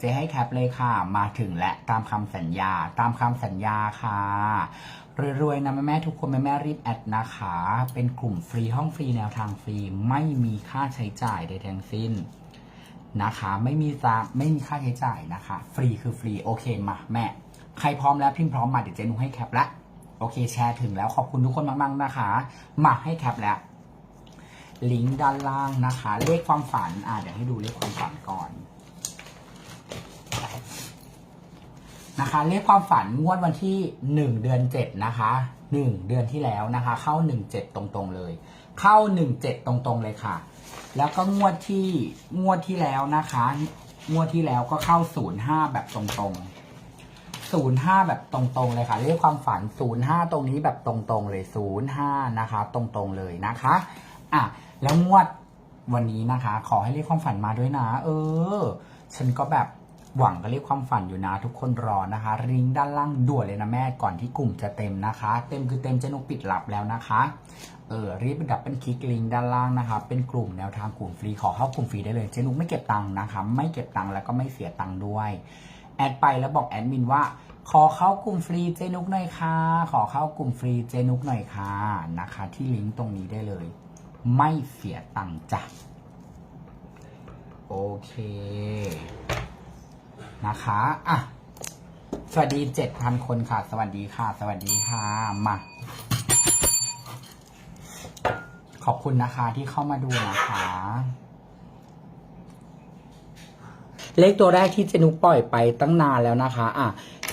เจ๊ให้แคปเลยค่ะ มาถึงและตามคำสัญญา ตามคำสัญญาค่ะรวยๆนะแม่แม่ทุกคนแม่แม่รีบแอดนะคะ เป็นกลุ่มฟรีห้องฟรีแนวทางฟรี ไม่มีค่าใช้จ่ายใดทั้งสิ้นนะคะ ไม่มีจะไม่มีค่าใช้จ่ายนะคะ ฟรีคือฟรีโอเคมาแม่ ใครพร้อมแล้วพิมพ์พร้อมมาเดี๋ยวเจนุให้แคปละโอเคแชร์ถึงแล้วขอบคุณทุกคนมากๆนะคะ มาให้แคปแล้วลิงก์ด้านล่างนะคะ เลขความฝันอ่าเดี๋ยวให้ดูเลขความฝันก่อน นะคะเลขความฝันงวดวันที่หนึ่งเดือนเจ็ดนะคะหนึ่งเดือนที่แล้วนะคะ เข้าหนึ่งเจ็ดตรงๆเลย เข้าหนึ่งเจ็ดตรงๆเลยค่ะ แล้วก็งวดที่งวดที่แล้วนะคะ งวดที่แล้วก็เข้าศูนย์ห้าแบบตรงๆศูนย์ห้าแบบตรงๆเลยค่ะเลขความฝันศูนย์ห้าตรงนี้แบบตรงๆเลยศูนย์ห้านะคะ ตรงๆเลยนะคะอะแล้วงวดวันนี้นะคะ ขอให้เลขความฝันมาด้วยนะ เออ ฉันก็แบบ หวังกับเลขความฝันอยู่นะ ทุกคนรอนะคะลิงก์ด้านล่างด่วนเลยนะแม่ก่อนที่กลุ่มจะเต็มนะคะ เต็มคือเต็มเจนุกปิดหลับแล้วนะคะเออรีบไปดับเป็นคลิกลิงก์ด้านล่างนะคะเป็นกลุ่มแนวทางกลุ่มฟรีขอเข้ากลุ่มฟรีได้เลยเจนุกไม่เก็บตังค์นะคะไม่เก็บตังค์แล้วก็ไม่เสียตังค์ด้วยแอดไปแล้วบอกแอดมินว่า ขอเข้ากลุ่มฟรีเจนุกหน่อยค่ะขอเข้ากลุ่มฟรีเจนุกหน่อยค่ะนะคะ ที่ลิงก์ตรงนี้ได้เลย ไม่เสียตังค์จ้ะโอเค นะคะอะสวัสดีเจ็ดพันคนค่ะ สวัสดีค่ะ สวัสดีค่ะมา ขอบคุณนะคะที่เข้ามาดูนะคะ เลขตัวแรกที่เจนุกปล่อยไปตั้งนานแล้วนะคะ อะ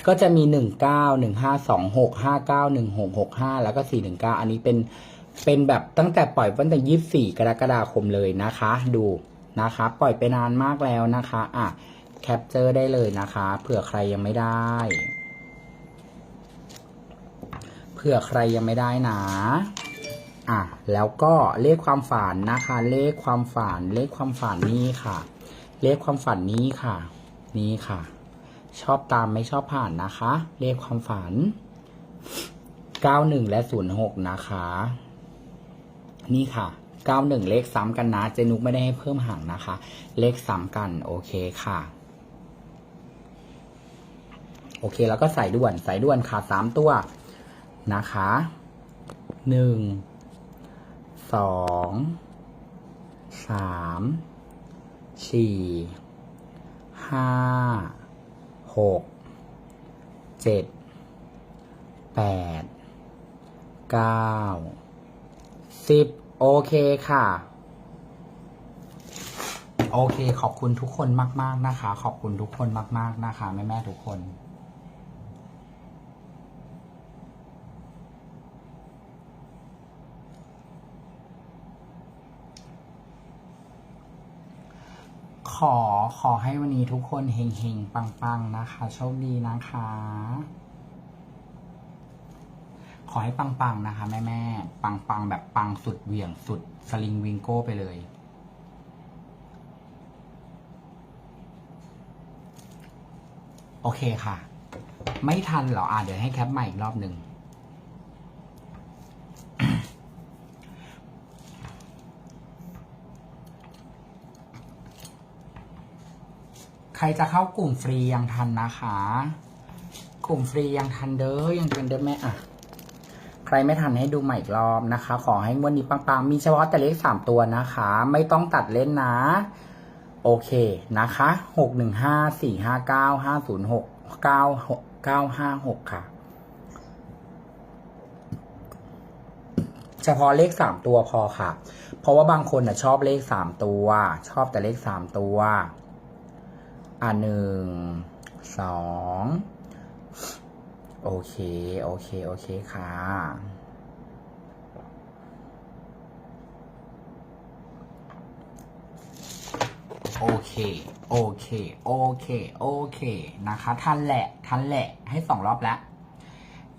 ก็จะมีหนึ่งเก้าหนึ่งห้าสองหกห้าเก้าหนึ่งหกหกห้าแล้วก็สี่หนึ่งเก้าอันนี้เป็นเป็นแบบตั้งแต่ปล่อยตั้งแต่ยี่สี่กรกฎาคมเลยนะคะ ดูนะคะ ปล่อยไปนานมากแล้วนะคะ อะ แคปเจอร์ได้เลยนะคะ เผื่อใครยังไม่ได้ เผื่อใครยังไม่ได้นะอะแล้วก็เลขความฝันนะคะ เลขความฝัน เลขความฝันนี่ค่ะ เลขความฝันนี้ค่ะ นี่ค่ะ ชอบตามไม่ชอบผ่านนะคะ เลขความฝัน 91 และ 06 นะคะ นี่ค่ะ 91 เลขซ้ำกันนะ เจนุกไม่ได้ให้เพิ่มห่างนะคะ เลขซ้ำกัน โอเคค่ะ โอเค แล้วก็ใส่ด่วน ใส่ด่วนค่ะสามตัวนะคะหนึ่งสองสามสี่ห้าหกเจ็ดแปดเก้าสิบโอเคค่ะ โอเค ขอบคุณทุกคนมาก ๆ นะคะ ขอบคุณทุกคนมาก ๆ นะคะ แม่แม่ๆทุกคน ขอขอให้วันนี้ทุกคนเฮงเฮงปังปังๆ นะคะ โชคดีนะคะ ขอให้ปังปังๆนะคะ แม่แม่ๆปังปังๆ แบบปังสุดเหวี่ยงสุด สลิงวิงโก้ไปเลยโอเคค่ะ ไม่ทันเหรออะเดี๋ยวให้แคปใหม่อีกรอบหนึ่ง ใครจะเข้ากลุ่มฟรียังทันนะคะ กลุ่มฟรียังทันเด้อยังเป็นเด้อแม่อะใครไม่ทันให้ดูใหม่อีกรอบนะคะ ขอให้งวดนี้ปังๆ มีเฉพาะแต่เลขสามตัวนะคะ ไม่ต้องตัดเล่นนะ โอเคนะคะหกหนึ่งห้าสี่ห้าเก้าห้าศูนย์หกเก้าหกเก้าห้าหกค่ะ เฉพาะเลขสามตัวพอค่ะ เพราะว่าบางคนน่ะชอบเลขสามตัว ชอบแต่เลขสามตัว อะหนึ่งสองโอเค โอเค โอเคค่ะโอเค โอเค โอเค โอเค นะคะ ทันแหละ ทันแหละ ให้สองรอบแล้ว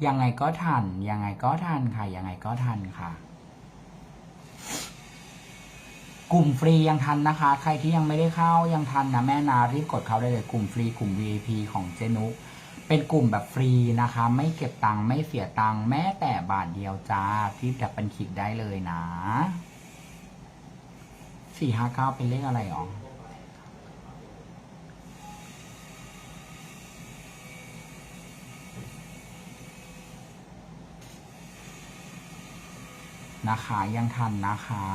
ยังไงก็ทัน ยังไงก็ทันค่ะ ยังไงก็ทันค่ะ กลุ่มฟรียังทันนะคะ ใครที่ยังไม่ได้เข้ายังทันนะแม่นารีบกดเข้าได้เลยกลุ่มฟรีกลุ่ม VIP ของเจนุกเป็นกลุ่มแบบฟรีนะคะ ไม่เก็บตังค์ไม่เสียตังค์แม้แต่บาทเดียวจ้าที่ดับเป็นคลิกได้เลยนะสี่ห้าเก้าเป็นเลขอะไรอ๋อนะคะยังทันนะคะ